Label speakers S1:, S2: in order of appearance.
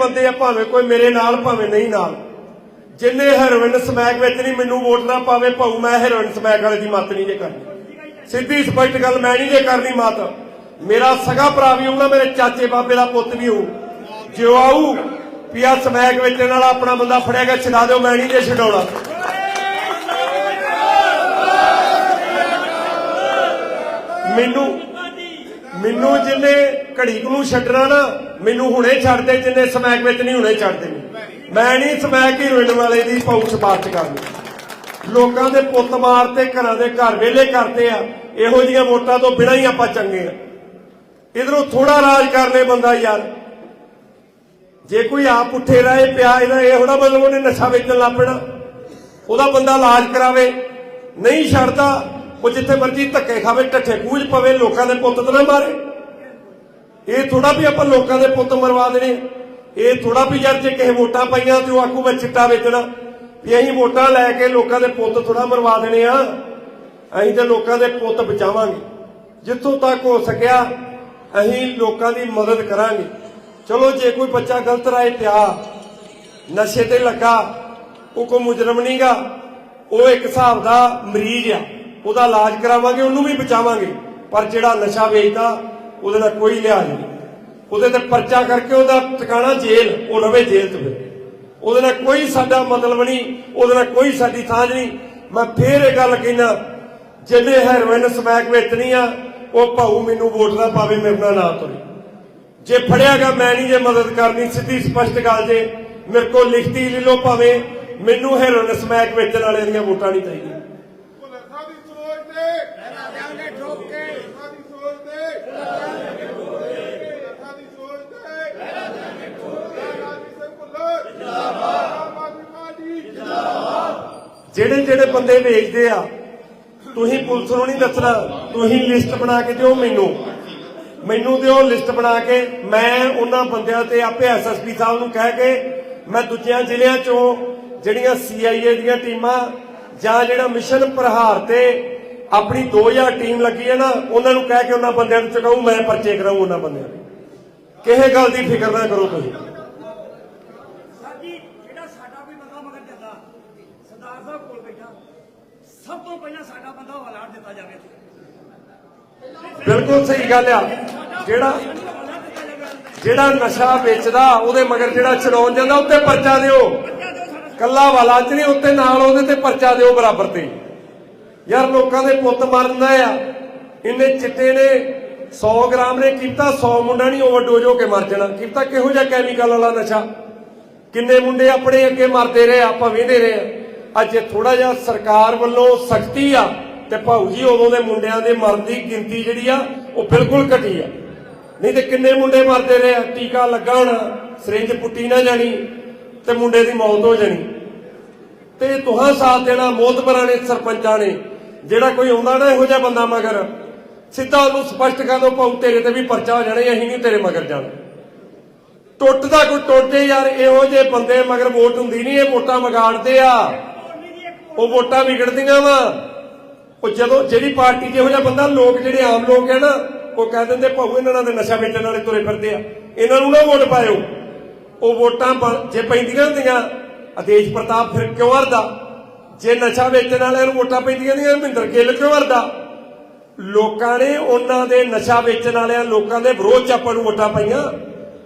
S1: ਬੰਦੇ ਆ, ਭਾਵੇਂ ਕੋਈ ਮੇਰੇ ਨਾਲ, ਭਾਵੇਂ ਨਹੀਂ ਨਾਲ। ਜਿੰਨੇ ਹੈਰੋਇਨ ਸਮੈਕ ਵਿੱਚ ਨਹੀਂ ਮੈਨੂੰ ਵੋਟ ਨਾ ਪਾਵੇ, ਭਾਉ ਮੈਂ ਹੈਰੋਇਨ ਸਮੈਕ ਵਾਲੇ ਦੀ ਮਤ ਨਹੀਂ ਜੇ ਕਰਨੀ। ਸਿੱਧੀ ਸਪਸ਼ਟ ਗੱਲ, ਮੈਂ ਨਹੀਂ ਜੇ ਕਰਨੀ ਮਤ। ਮੇਰਾ ਸਗਾ ਭਰਾ ਵੀ ਹੋਊਗਾ, ਮੇਰੇ ਚਾਚੇ ਬਾਬੇ ਦਾ ਪੁੱਤ ਵੀ ਹੋਊ। ਜਿਉ ਆਊ, ਵੀ ਸਮੈਕ ਵੇਚਣ ਨਾਲ ਆਪਣਾ ਬੰਦਾ ਫੜਿਆ ਗਿਆ, ਛਡਾ ਦਿਓ, ਮੈਂ ਨਹੀਂ ਜੇ ਛਡਾਉਣਾ। ਮੈਨੂੰ ਮੈਨੂੰ ਜਿੰਨੇ ਘੜੀ ਕੁ ਨੂੰ ਛੱਡਣਾ ਨਾ ਮੈਨੂੰ ਹੁਣੇ ਛੱਡ ਦੇ, ਜਿੰਨੇ ਸਮੈਕ ਵਿੱਚ ਨਹੀਂ ਹੁਣੇ ਛੱਡ ਦੇਣੀ। ਮੈਂ ਨਹੀਂ ਸਮੈਕ ਹੀਰੋਇਨ ਵਾਲੇ ਦੀ ਪੌਂਚ ਬਾਤ ਕਰਨੀ। ਲੋਕਾਂ ਦੇ ਪੁੱਤ ਮਾਰ ਤੇ ਘਰਾਂ ਦੇ ਘਰ ਵੇਲੇ ਕਰਦੇ ਆ, ਇਹੋ ਜੀਆਂ ਵੋਟਾਂ ਤੋਂ ਬਿਨਾਂ ਹੀ ਆਪਾਂ ਚੰਗੇ ਆ। ਇਧਰੋਂ ਥੋੜਾ ਰਾਜ ਕਰ ਲੈ ਬੰਦਾ ਯਾਰ। ਜੇ ਕੋਈ ਆਪ ਉੱਠੇ ਰਹੇ, ਪਿਆ ਇਹਦਾ ਇਹ ਹੋਣਾ ਮਤਲਬ ਉਹਨੇ ਨਸ਼ਾ ਵੇਚਣ ਲੱਗ ਪੈਣਾ। ਉਹਦਾ ਬੰਦਾ ਇਲਾਜ ਕਰਾਵੇ। ਨਹੀਂ ਛੱਡਦਾ, ਉਹ ਜਿੱਥੇ ਮਰਜ਼ੀ ਧੱਕੇ ਖਾਵੇ ਟੱਠੇ ਕੂਝ ਪਵੇ, ਲੋਕਾਂ ਦੇ ਪੁੱਤ ਤੇ ਨਾ ਮਾਰੇ। ਇਹ ਥੋੜਾ ਵੀ ਆਪਾਂ ਲੋਕਾਂ ਦੇ ਪੁੱਤ ਮਰਵਾ ਦੇਣੇ। ਇਹ ਥੋੜਾ ਵੀ ਯਾਰ ਜੇ ਕਿਸੇ ਵੋਟਾਂ ਪਾਈਆਂ ਤੇ ਉਹ ਆਕੂ ਮੈਂ ਚਿੱਟਾ ਵੇਚਣਾ। ਵੀ ਅਸੀਂ ਵੋਟਾਂ ਲੈ ਕੇ ਲੋਕਾਂ ਦੇ ਪੁੱਤ ਥੋੜਾ ਮਰਵਾ ਦੇਣੇ ਆ। ਅਸੀਂ ਤੇ ਲੋਕਾਂ ਦੇ ਪੁੱਤ ਬਚਾਵਾਂਗੇ। ਜਿੱਥੋਂ ਤੱਕ ਹੋ ਸਕਿਆ, ਅਸੀਂ ਲੋਕਾਂ ਦੀ ਮਦਦ ਕਰਾਂਗੇ। ਚਲੋ, ਜੇ ਕੋਈ ਬੱਚਾ ਗਲਤ ਰਾਏ ਪਿਆ ਨਸ਼ੇ ਤੇ ਲੱਗਾ ਉਹ ਕੋਈ ਮੁਜਰਮ ਨਹੀਂਗਾ, ਉਹ ਇੱਕ ਹਿਸਾਬ ਦਾ ਮਰੀਜ਼ ਆ। ਉਹਦਾ ਇਲਾਜ ਕਰਾਵਾਂਗੇ, ਉਹਨੂੰ ਵੀ ਬਚਾਵਾਂਗੇ। ਪਰ ਜਿਹੜਾ ਨਸ਼ਾ ਵੇਚਦਾ ਉਹਦੇ ਨਾਲ ਕੋਈ ਲਿਹਾਜ਼ ਨਹੀਂ। ਉਹਦੇ ਤੇ ਪਰਚਾ ਕਰਕੇ ਉਹਦਾ ਟਿਕਾਣਾ ਜੇਲ੍ਹ, ਉਹ ਰਵੇ ਜੇਲ੍ਹ 'ਚ ਫਿਰ। ਉਹਦੇ ਨਾਲ ਕੋਈ ਸਾਡਾ ਮਤਲਬ ਨਹੀਂ, ਉਹਦੇ ਨਾਲ ਕੋਈ ਸਾਡੀ ਸਾਂਝ ਨਹੀਂ। ਮੈਂ ਫੇਰ ਇਹ ਗੱਲ ਕਹਿਣਾ ਜਿਹਨੇ ਹੈਰੋਇਨ ਸਮੈਕ ਵੇਚਣੀ ਆ, ਉਹ ਭਾਊ ਮੈਨੂੰ ਵੋਟ ਨਾ ਪਾਵੇ, ਮੇਰੇ ਨਾਲ ਨਾ ਤੁਰੇ। ਜੇ ਫੜਿਆਗਾ ਮੈਂ ਨਹੀਂ ਜੇ ਮਦਦ ਕਰਨੀ, ਸਿੱਧੀ ਸਪਸ਼ਟ ਗੱਲ ਜੇ, ਮੇਰੇ ਕੋਲ ਲਿਖਤੀ ਲੈ ਲਓ ਭਾਵੇਂ, ਮੈਨੂੰ ਹੈਰੋਇਨ ਸਮੈਕ ਵੇਚਣ ਵਾਲਿਆਂ ਦੀਆਂ ਵੋਟਾਂ ਨਹੀਂ ਚਾਹੀਦੀਆਂ
S2: ਭੁੱਲਰ ਦੀ ਸੋਚ ਤੇ ਪਹਿਲਾਂ ਦੇਾਂਗੇ ਠੋਕ ਕੇ ਦੀ ਸੋਚ ਤੇ ਪਹਿਲਾਂ ਦੇਾਂਗੇ ਠੋਕ ਕੇ ਦੀ ਸੋਚ ਤੇ ਪਹਿਲਾਂ ਦੇਾਂਗੇ ਠੋਕ ਕੇ ਰਾਜੀ ਸਿੰਘ ਭੁੱਲਰ ਜਿੰਦਾਬਾਦ ਆਮ ਆਦਮੀ ਪਾਰਟੀ
S1: ਜਿਹੜੇ ਜਿਹੜੇ ਬੰਦੇ ਵੇਚਦੇ ਆ, ਤੁਸੀਂ ਪੁਲਿਸ ਨੂੰ ਨਹੀਂ ਦੱਸਣਾ, ਤੁਸੀਂ ਲਿਸਟ ਬਣਾ ਕੇ ਦਿਓ ਮੈਨੂੰ। ਮੈਨੂੰ ਦਿਓ ਲਿਸਟ ਬਣਾ ਕੇ, ਮੈਂ ਉਹਨਾਂ ਬੰਦਿਆਂ ਤੇ ਆਪੇ ਐਸਐਸਪੀ ਸਾਹਿਬ ਨੂੰ ਕਹਿ ਕੇ ਮੈਂ ਦੂਜਿਆਂ ਜ਼ਿਲ੍ਹਿਆਂ ਚੋਂ ਜਿਹੜੀਆਂ ਸੀਆਈਏ ਦੀਆਂ ਟੀਮਾਂ ਜਾਂ ਜਿਹੜਾ ਮਿਸ਼ਨ ਪ੍ਰਹਾਰ ਤੇ ਆਪਣੀ 2000 ਟੀਮ ਲੱਗੀ ਹੈ ਨਾ, ਉਹਨਾਂ ਨੂੰ ਕਹਿ ਕੇ ਉਹਨਾਂ ਬੰਦਿਆਂ ਨੂੰ ਚੁਕਾਉ ਮੈਂ ਪਰਚੇ ਕਰਾਉ ਉਹਨਾਂ ਬੰਦਿਆਂ ਨੂੰ। ਕਿਸੇ ਗੱਲ ਦੀ ਫਿਕਰ ਨਾ ਕਰੋ ਤੁਸੀਂ
S3: ਸਾਡੀ ਜਿਹੜਾ ਸਾਡਾ ਕੋਈ ਬੰਦਾ ਮਗਰ ਜਾਂਦਾ ਸਰਦਾਰ ਸਾਹਿਬ ਕੋਲ ਬੈਠਾ ਸਭ ਤੋਂ ਪਹਿਲਾਂ ਸਾਡਾ ਬੰਦਾ ਹਵਾਲਾ ਦਿੱਤਾ ਜਾਵੇ
S1: ਬਿਲਕੁਲ ਸਹੀ ਗੱਲ ਆ। ਜਿਹੜਾ ਜਿਹੜਾ ਨਸ਼ਾ ਵੇਚਦਾ, ਉਹਦੇ ਮਗਰ ਜਿਹੜਾ ਚਲਾਉਣ ਜਾਂਦਾ ਉੱਤੇ ਪਰਚਾ ਦਿਓ। ਕੱਲਾ ਵਾਲਾ ਚ ਨਹੀਂ, ਉੱਤੇ ਨਾਲ ਉਹਦੇ ਤੇ ਪਰਚਾ ਦਿਓ ਬਰਾਬਰ ਤੇ। ਯਾਰ ਲੋਕਾਂ ਦੇ ਪੁੱਤ ਮਰਦਾ ਆ। ਇੰਨੇ ਚਿੱਟੇ ਨੇ 100 ਗ੍ਰਾਮ ਨੇ ਕੀਤਾ 100 ਮੁੰਡਾ ਨਹੀਂ ਓਵਰਡੋਜ਼ ਹੋ ਕੇ ਮਰ ਜਾਣਾ। ਕੀਤਾ ਕਿਹੋ ਜਿਹਾ ਕੈਮੀਕਲ ਵਾਲਾ ਨਸ਼ਾ? ਕਿੰਨੇ ਮੁੰਡੇ ਆਪਣੇ ਅੱਗੇ ਮਰਦੇ ਰਹੇ, ਆਪਾਂ ਵੇਂਦੇ ਰਹੇ ਆ। ਅੱਜ ਥੋੜਾ ਜਿਹਾ ਸਰਕਾਰ ਵੱਲੋਂ ਸਖਤੀ ਆ ਤੇ ਭਾਊ ਜੀ ਉਦੋਂ ਦੇ ਮੁੰਡਿਆਂ ਦੇ ਮਰਨ ਦੀ ਗਿਣਤੀ ਜਿਹੜੀ ਆ, ਉਹ ਬਿਲਕੁਲ ਘਟੀ ਆ। ਨਹੀਂ ਤੇ ਕਿੰਨੇ ਮੁੰਡੇ ਮਰਦੇ ਰਹੇ ਆ? ਟੀਕਾ ਲੱਗਾ ਹੋਣਾ, ਸਿਰਿੰਜ ਪੁੱਟੀ ਨਾ ਜਾਣੀ ਤੇ ਮੁੰਡੇ ਦੀ ਮੌਤ ਹੋ ਜਾਣੀ। ਤੇ ਤੁਹਾਂ ਸਾਥ ਦੇਣਾ ਮੋਤਬਰਾਂ ਨੇ, ਸਰਪੰਚਾਂ ਨੇ। ਜਿਹੜਾ ਕੋਈ ਆਉਂਦਾ ਨਾ ਇਹੋ ਜਿਹਾ ਬੰਦਾ ਮਗਰ, ਸਿੱਧਾ ਉਹਨੂੰ ਸਪਸ਼ਟ ਕਰ ਦੋ ਪਾਉ ਤੇਰੇ ਤੇ ਵੀ ਪਰਚਾ ਹੋ ਜਾਣਾ, ਅਸੀਂ ਨਹੀਂ ਤੇਰੇ ਮਗਰ ਜਾਣਾ। ਟੁੱਟਦਾ ਕੋਈ ਟੁੱਟੇ ਯਾਰ, ਇਹੋ ਜਿਹੇ ਬੰਦੇ ਮਗਰ ਵੋਟ ਹੁੰਦੀ ਨਹੀਂ, ਇਹ ਵੋਟਾਂ ਵਿਗਾੜਦੇ ਆ। ਉਹ ਵੋਟਾਂ ਵਿਗੜਦੀਆਂ ਵਾ। ਉਹ ਜਦੋਂ ਜਿਹੜੀ ਪਾਰਟੀ 'ਚ ਇਹੋ ਜਿਹਾ ਬੰਦਾ ਲੋਕ ਜਿਹੜੇ ਆਮ ਲੋਕ ਹੈ ਨਾ, ਉਹ ਕਹਿ ਦਿੰਦੇ ਭਾਊ ਇਹਨਾਂ ਨਾਲ ਨਸ਼ਾ ਵੇਚਣ ਵਾਲੇ ਤੁਰੇ ਫਿਰਦੇ ਆ। ਇਹਨਾਂ ਨੂੰ ਨਾ ਵੋਟ ਪਾਇਓ। ਉਹ ਵੋਟਾਂ ਜੇ ਪੈਂਦੀਆਂ ਹੁੰਦੀਆਂ, ਆਦੇਸ਼ ਪ੍ਰਤਾਪ ਫਿਰ ਕਿਉਂ ਹਰਦਾ? ਜੇ ਨਸ਼ਾ ਵੇਚਣ ਵਾਲਿਆਂ ਨੂੰ ਵੋਟਾਂ ਪੈਂਦੀਆਂ ਹੁੰਦੀਆਂ, ਮਹਿੰਦਰ ਗਿੱਲ ਕਿਉਂ ਹਰਦਾ? ਲੋਕਾਂ ਨੇ ਉਹਨਾਂ ਦੇ ਨਸ਼ਾ ਵੇਚਣ ਵਾਲਿਆਂ, ਲੋਕਾਂ ਦੇ ਵਿਰੋਧ ਚ ਆਪਾਂ ਨੂੰ ਵੋਟਾਂ ਪਾਈਆਂ।